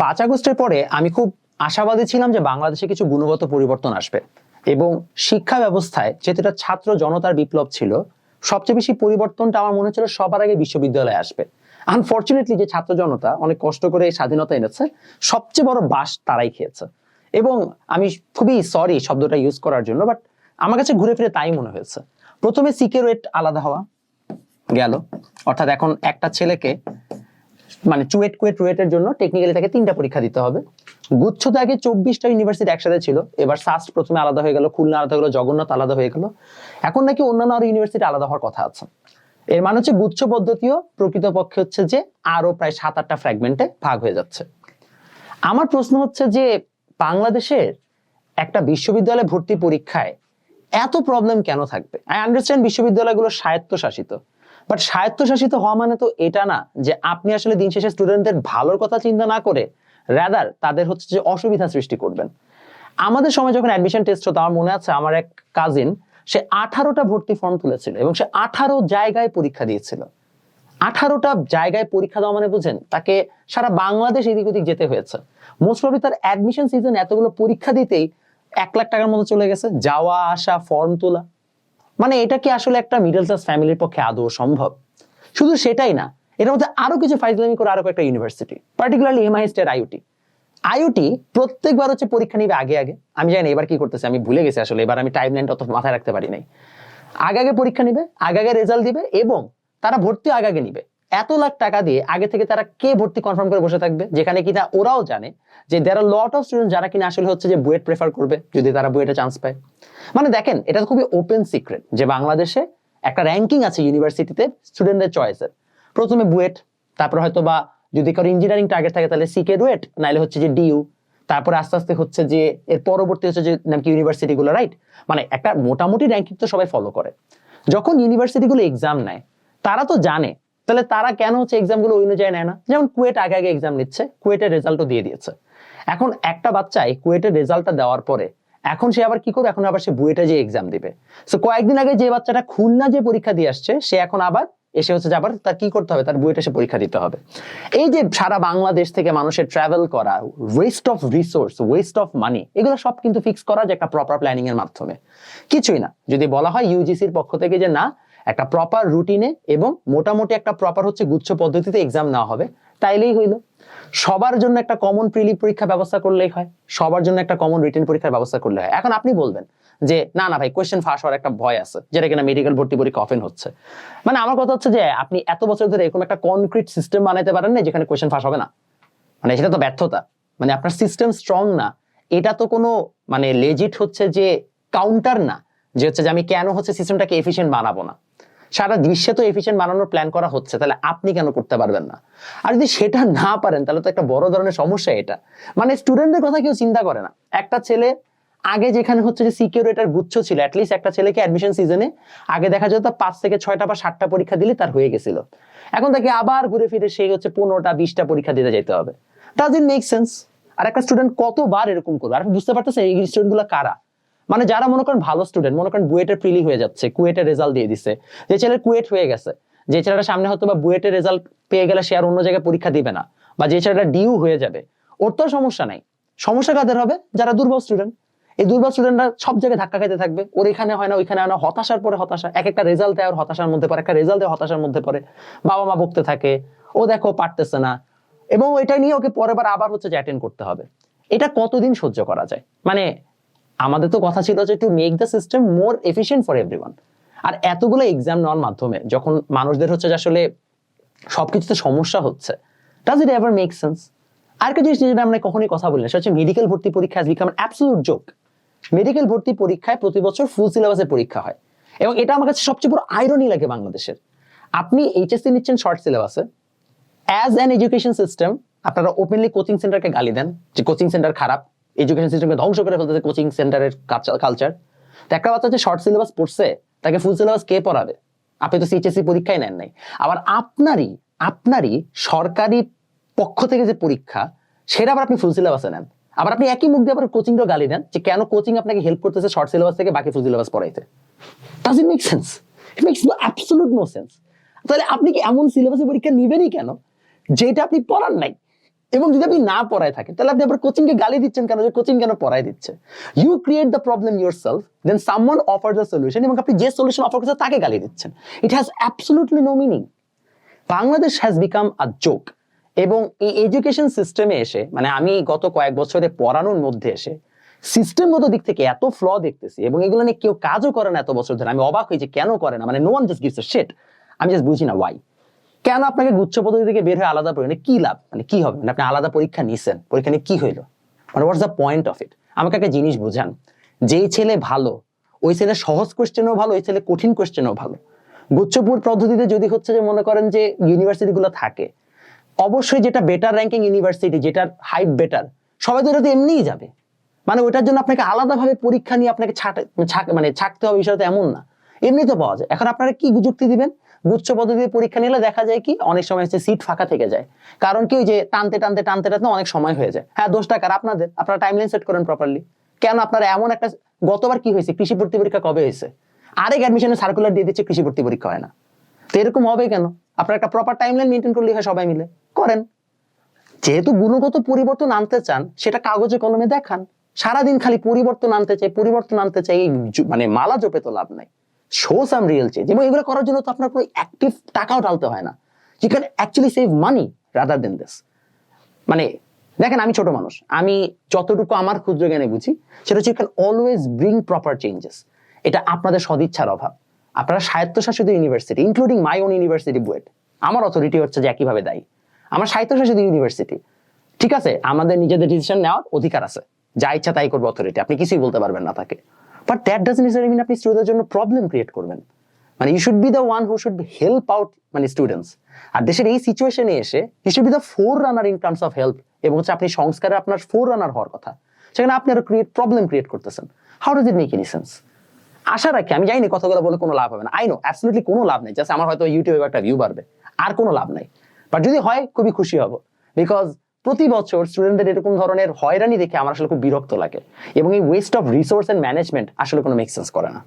পাঁচ আগস্টের পরে আমি খুব আশাবাদী ছিলাম যে বাংলাদেশে কিছু গুণগত পরিবর্তন আসবে। এবং শিক্ষা ব্যবস্থায় এটা ছাত্র জনতার বিপ্লব ছিল, সবচেয়ে বেশি পরিবর্তনটা আমার মনে হচ্ছিল সবার আগে বিশ্ববিদ্যালয়ে আসবে। আনফর্চুনেটলি যে ছাত্র জনতা অনেক কষ্ট করে স্বাধীনতা এনেছে, সবচেয়ে বড় বাস তারাই খেয়েছে। এবং আমি খুবই সরি শব্দটা ইউজ করার জন্য বাট আমার কাছে ঘুরে ফিরে তাই মনে হয়েছে। প্রথমে সিকিউরেট আলাদা হওয়া গেল। অর্থাৎ এখন একটা ছেলেকে মানে চুয়েট কুয়েট রুয়েটের জন্য টেকনিক্যালি তাকে তিনটা পরীক্ষা দিতে হবে। গুচ্ছতে আগে চব্বিশটা ইউনিভার্সিটি একসাথে ছিল। এবার সাস্ট প্রথমে আলাদা হয়ে গেল, খুলনা আলাদা হয়ে গেল, জগন্নাথ আলাদা হয়ে গেল। এখন নাকি অন্যান্য আরও ইউনিভার্সিটি আলাদা হওয়ার কথা আছে। এর মানে হচ্ছে গুচ্ছ পদ্ধতিও প্রকৃতপক্ষে হচ্ছে যে আরও প্রায় সাত আটটা ফ্র্যাগমেন্টে ভাগ হয়ে যাচ্ছে। আমার প্রশ্ন হচ্ছে যে বাংলাদেশের একটা বিশ্ববিদ্যালয়ে ভর্তি পরীক্ষায় এত প্রবলেম কেন থাকবে? আই আন্ডারস্ট্যান্ড বিশ্ববিদ্যালয়গুলো স্বায়ত্তশাসিত। বাট স্বায়ত্তশাসিত হওয়া মানে তো এটা না যে আপনি আসলে দিন শেষে স্টুডেন্টদের ভালোর কথা চিন্তা না করে রাদার তাদের হচ্ছে যে অসুবিধা সৃষ্টি করবেন। আমাদের সময় যখন অ্যাডমিশন টেস্ট হতো, আমার মনে আছে আমার এক কাজিন সে আঠারোটা ভর্তি ফর্ম তুলেছিল এবং সে আঠারো জায়গায় পরীক্ষা দিয়েছিল। আঠারোটা জায়গায় পরীক্ষা দেওয়া মানে বুঝেন, তাকে সারা বাংলাদেশ এদিক ওদিক যেতে হয়েছে। মোস্ট প্রবলি তার অ্যাডমিশন সিজন এতগুলো পরীক্ষা দিতেই এক লাখ টাকার মতো চলে গেছে, যাওয়া, আসা ফর্ম তোলা। মানে এটা কি আসলে একটা মিডল ক্লাস ফ্যামিলির পক্ষে আদৌ সম্ভব? শুধু সেটাই না, এর মধ্যে আরও কিছু ফাইজলামি করে আরও একটা university particularly MIST IOT IOT প্রত্যেকবার হচ্ছে পরীক্ষা নিবে আগে আগে। আমি জানি এবার কি করতেছে, আমি ভুলে গেছি আসলে, এবার আমি টাইম লাইনটা অত মাথায় রাখতে পারি নাই। আগে আগে পরীক্ষা নিবে, আগে আগে রেজাল্ট দিবে এবং তারা ভর্তি আগে আগে নিবে। এত লাখ টাকা দিয়ে আগে থেকে তারা কে ভর্তি কনফার্ম করে বসে থাকবে? যেখানে কিনা ওরাও জানে যে দের আর লট অফ স্টুডেন্ট যারা কিনা আসলে হচ্ছে যে বুয়েট প্রেফার করবে, যদি তারা বুয়েটে চান্স পায়। মানে দেখেন, এটা খুবই ওপেন সিক্রেট যে বাংলাদেশে একটা র্যাঙ্কিং আছে ইউনিভার্সিটিতে স্টুডেন্টদের চয়েসের প্রথমে বুয়েট, তারপর হয়তো বা যদি কারও ইঞ্জিনিয়ারিং টার্গেট থাকে তাহলে সিকে রুয়েট নাইলে হচ্ছে যে ডিউ তারপরে আস্তে আস্তে হচ্ছে যে এর পরবর্তী হচ্ছে যে নাকি ইউনিভার্সিটি গুলো রাইট মানে একটা মোটামুটি র্যাঙ্কিং তো সবাই ফলো করে। যখন ইউনিভার্সিটি গুলো এক্সাম নেয়, তারা তো জানে তাহলে তারা কেন হচ্ছে এক্সামগুলো ওই অনুযায়ী নেয় না? যেমন কুয়েট আগে আগে এক্সাম নিচ্ছে, কুয়েটের রেজাল্টও দিয়ে দিয়েছে। এখন একটা বাচ্চা এই কুয়েটের রেজাল্টটা দেওয়ার পরে, এখন সে আবার কি করবে? এখন আবার সে বুয়েটে যে এক্সাম দিবে। সো কয়েকদিন আগে যে বাচ্চাটা খুলনা যে পরীক্ষা দিয়ে আসছে, সে এখন আবার এসে হচ্ছে যে আবার তার কি করতে হবে? তার বুয়েটে এসে পরীক্ষা দিতে হবে। এই যে সারা বাংলাদেশ থেকে মানুষের ট্রাভেল করা waste of resource waste of money এগুলো সব কিন্তু ফিক্স করা যে একটা প্রপার প্ল্যানিং এর মাধ্যমে। কিছুই না। যদি বলা হয় ইউজিসির পক্ষ থেকে যে না একটা প্রপার রুটিনে এবং মোটামুটি একটা প্রপার হচ্ছে গুচ্ছ পদ্ধতিতে এক্সাম নেওয়া হবে, তাইলেই হইল। সবার জন্য একটা কমন প্রিলি পরীক্ষা ব্যবস্থা করলেই হয়, সবার জন্য একটা কমন রিটেন পরীক্ষার ব্যবস্থা করলে হয়। এখন আপনি বলবেন যে, না না ভাই কোয়েশ্চেন ফাঁস হওয়ার একটা ভয় আছে, যেটা কিনা মেডিকেল ভর্তি পরীক্ষা অফেন হচ্ছে। মানে আমার কথা হচ্ছে যে, আপনি এত বছর ধরে এরকম একটা কনক্রিট সিস্টেম বানাতে পারেন না যেখানে কোয়েশ্চেন ফাঁস হবে না। মানে সেটা তো ব্যর্থতা। মানে আপনার সিস্টেম স্ট্রং না। এটা তো কোনো মানে লেজিট হচ্ছে যে কাউন্টার না, যে হচ্ছে যে আমি কেন হচ্ছে সিস্টেমটাকে এফিসিয়েন্ট বানাবো না। সারা বিশ্বে তো এফিসিয়েন্ট বানানোর প্ল্যান করা হচ্ছে, তাহলে আপনি কেন করতে পারবেন না? আর যদি সেটা না পারেন, তাহলে তো একটা বড় ধরনের সমস্যা এটা। মানে স্টুডেন্টদের কথা কেউ চিন্তা করে না। একটা ছেলে, আগে যেখানে হচ্ছে যে সিকিউরিটার গুচ্ছ ছিল অ্যাটলিস্ট একটা ছেলেকে অ্যাডমিশন সিজনে আগে দেখা যেত পাঁচ থেকে ছয়টা বা সাতটা পরীক্ষা দিলে তার হয়ে গেছিল। এখন তাকে আবার ঘুরে ফিরে সেই হচ্ছে পনেরোটা, বিশটা পরীক্ষা দিতে যেতে হবে। ডাজ ইট মেক সেন্স আর একটা স্টুডেন্ট কতবার এরকম করবে? আর বুঝতে পারতেছে এই স্টুডেন্টগুলো কারা? মানে যারা মনে করেন ভালো স্টুডেন্ট মনে করেন বুয়েটের প্রিলি হয়ে যাচ্ছে, কুয়েটের রেজাল্ট দিয়ে দিছে। যে ছেলের কুয়েট হয়ে গেছে, যে ছেলেটা সামনে হয়তো বা বুয়েটের রেজাল্ট পেয়ে গেলে সে আর অন্য জায়গায় পরীক্ষা দিবে না, বা যে ছেলেটা ডিউ হয়ে যাবে, ওর তো সমস্যা নাই। সমস্যা কাদের হবে? যারা দুর্বল স্টুডেন্ট এই দুর্বল স্টুডেন্টরা সব জায়গায় ধাক্কা খাইতে থাকবে, ওর এখানে হয় না, ওইখানে হয় না, হতাশার পরে হতাশা, এক একটা রেজাল্ট দেয় ওর হতাশার মধ্যে পড়ে, একটা রেজাল্ট দেয় হতাশার মধ্যে পড়ে বাবা মা বকতে থাকে, ও দেখো পারতেছে না, এবং এটা নিয়ে ওকে পরের বার আবার হচ্ছে যে অ্যাটেন্ড করতে হবে। এটা কতদিন সহ্য করা যায়? মানে আমাদের তো কথা ছিল যে to make the system more efficient for everyone আর এতগুলো এক্সাম নেওয়ার মাধ্যমে যখন মানুষদের হচ্ছে যে আসলে সবকিছুতে সমস্যা হচ্ছে does it ever make sense আর একটা জিনিস যেটা আমরা কখনোই কথা বলি না, সেটা হচ্ছে মেডিকেল ভর্তি পরীক্ষা has become absolute joke medical ভর্তি পরীক্ষায় প্রতি বছর ফুল সিলেবাসের পরীক্ষা হয়। এবং এটা আমার কাছে সবচেয়ে বড় আইরনি লাগে বাংলাদেশের। আপনি এইচএসসি নিচ্ছেন শর্ট সিলেবাসে অ্যাজ অ্যান এডুকেশন সিস্টেম আপনারা ওপেনলি কোচিং সেন্টারকে গালি দেন যে কোচিং সেন্টার খারাপ। এডুকেশন সিস্টেমকে ধ্বংস করে ফেলতেছে কোচিং সেন্টারের কালচার তো একটা বাচ্চা যে শর্ট সিলেবাস পড়ছে, তাকে ফুল সিলেবাস কে পড়াবে? আপনি তো সিএচএসসি পরীক্ষাই নেন নাই। আবার আপনারই আপনারই সরকারি পক্ষ থেকে যে পরীক্ষা, সেটা আবার আপনি ফুল সিলেবাসে নেন। আবার আপনি একই মুখ দিয়ে আবার কোচিংটাও গালি দেন যে কেন কোচিং আপনাকে হেল্প করতেছে শর্ট সিলেবাস থেকে বাকি ফুল সিলেবাস পড়াইতে? Does it make sense it makes no absolute no sense তাহলে আপনি কি এমন সিলেবাসের পরীক্ষা নিবেনই কেন, যেটা আপনি পড়ান নাই? এবং যদি আপনি না পড়ায় থাকেন, তাহলে আপনি আবার কোচিংকে গালি দিচ্ছেন কেন? যে কোচিং কেন পড়ায় দিচ্ছে? You create the problem yourself then someone offer the solution এবং আপনি যে সলিউশন অফার করছেন তাকে গালি দিচ্ছেন। It has absolutely no meaning Bangladesh has become a joke এবং এই এডুকেশন সিস্টেমে এসে মানে আমি গত কয়েক বছরে পড়ানোর মধ্যে এসে সিস্টেমগত দিক থেকে এত ফ্ল দেখতেছি এবং এগুলো নিয়ে কেউ কাজও করে না এত বছর ধরে। আমি অবাক যে কেন করে না? মানে no one just gives a shit আমি জাস্ট বুঝি না ওয়াই কেন আপনাকে গুচ্ছ পদ্ধতি থেকে বের হয়ে আলাদা পরীক্ষা কি লাভ? মানে কি হবে? মানে আপনি আলাদা পরীক্ষা নিছেন। পরীক্ষা নিয়ে কি হইল? মানে what's the point of it আমাকে একটা জিনিস বোঝান। যেই ছেলে ভালো, ওই ছেলে সহজ কোশ্চেনও ভালো, ওই ছেলে কঠিন কোশ্চেনও ভালো। গুচ্ছপুর পদ্ধতিতে যদি হচ্ছে যে মনে করেন যে ইউনিভার্সিটি গুলো থাকে, অবশ্যই যেটা বেটার র্যাঙ্কিং ইউনিভার্সিটি যেটার হাইট বেটার সবাই তো তো এমনিই যাবে। মানে ওটার জন্য আপনাকে আলাদাভাবে পরীক্ষা নিয়ে আপনাকে ছাট- ছাক- মানে ছাকতে হবে, বিষয়টা এমন না। এমনি তো পাওয়া যায়। এখন আপনারা কি যুক্তি দিবেন? গুচ্ছ পদ্ধতিতে পরীক্ষা নিলে দেখা যায় কি, অনেক সময় হচ্ছে সিট ফাঁকা থেকে যায়। কারণ কি ওই যে টানতে টানতে টানতে টানতে অনেক সময় হয়ে যায়। হ্যাঁ দোষ টাকার আপনাদের। আপনারা টাইমলাইন সেট করেন প্রপারলি কেন আপনারা এমন একটা গতবার কি হয়েছে? কৃষি ভর্তি পরীক্ষা কবে হয়েছে? আরেক অ্যাডমিশনের সার্কুলার দিয়ে দিচ্ছে কৃষি ভর্তি পরীক্ষা হয় না। তো এরকম হবে কেন? আপনার একটা প্রপার টাইমলাইন মেনটেন করলে হয় সবাই মিলে। করেন। যেহেতু গুণগত পরিবর্তন আনতে চান, সেটা কাগজে কলমে দেখান। সারাদিন খালি পরিবর্তন আনতে চাই, পরিবর্তন আনতে চাই মানে মালা জপে তো লাভ নাই। শো সাম রিয়েল চেঞ্জ এবং এগুলো করার জন্য তো আপনার কোনো অ্যাক্টিভ টাকাও ঢালতে হয় না। You can actually save money rather than this মানে দেখেন আমি ছোট মানুষ। আমি যতটুকু আমার ক্ষুদ্র জ্ঞানে বুঝি, সেটা হচ্ছে can always bring proper changes এটা আপনাদের সদিচ্ছার অভাব। আপনারা স্বায়ত্তশাসিত university including my own university BUET. আমার অথরিটি হচ্ছে যে একইভাবে দায়ী। আমার স্বায়ত্তশাসিত ইউনিভার্সিটি ঠিক আছে? আমাদের নিজেদের ডিসিশন নেওয়ার অধিকার আছে। যা ইচ্ছা তাই করবে অথরিটি আপনি কিছুই বলতে পারবেন না তাকে। But that does necessary mean আপনি স্টুডেন্টের জন্য প্রবলেম ক্রিয়েট করবেন। মানে you should be the one who should help out মানে স্টুডেন্টস আর দেশের এই সিচুয়েশনে এসে you should be the forerunner in terms of help এবং হচ্ছে আপনি সংস্কারে আপনার ফোর রানার হওয়ার কথা। সেখানে আপনি আরও ক্রিয়েট প্রবলেম ক্রিয়েট করতেছেন। How does it make any sense আশা রাখি, আমি জানি কথাগুলো বলে কোনো লাভ হবে না। আই নো অ্যাবসলিউটলি কোনো লাভ নেই। জাস্ট আমার হয়তো ইউটিউবে একটা ভিউ বাড়বে। আর কোনো লাভ নাই। বাট যদি হয়, খুবই খুশি হব। বিকজ প্রতি বছর স্টুডেন্টদের এরকম ধরনের হয়রানি দেখে আমার আসলে খুব বিরক্ত লাগে। এবং এই waste of resource and management আসলে কোনো মেক সেন্স করে না।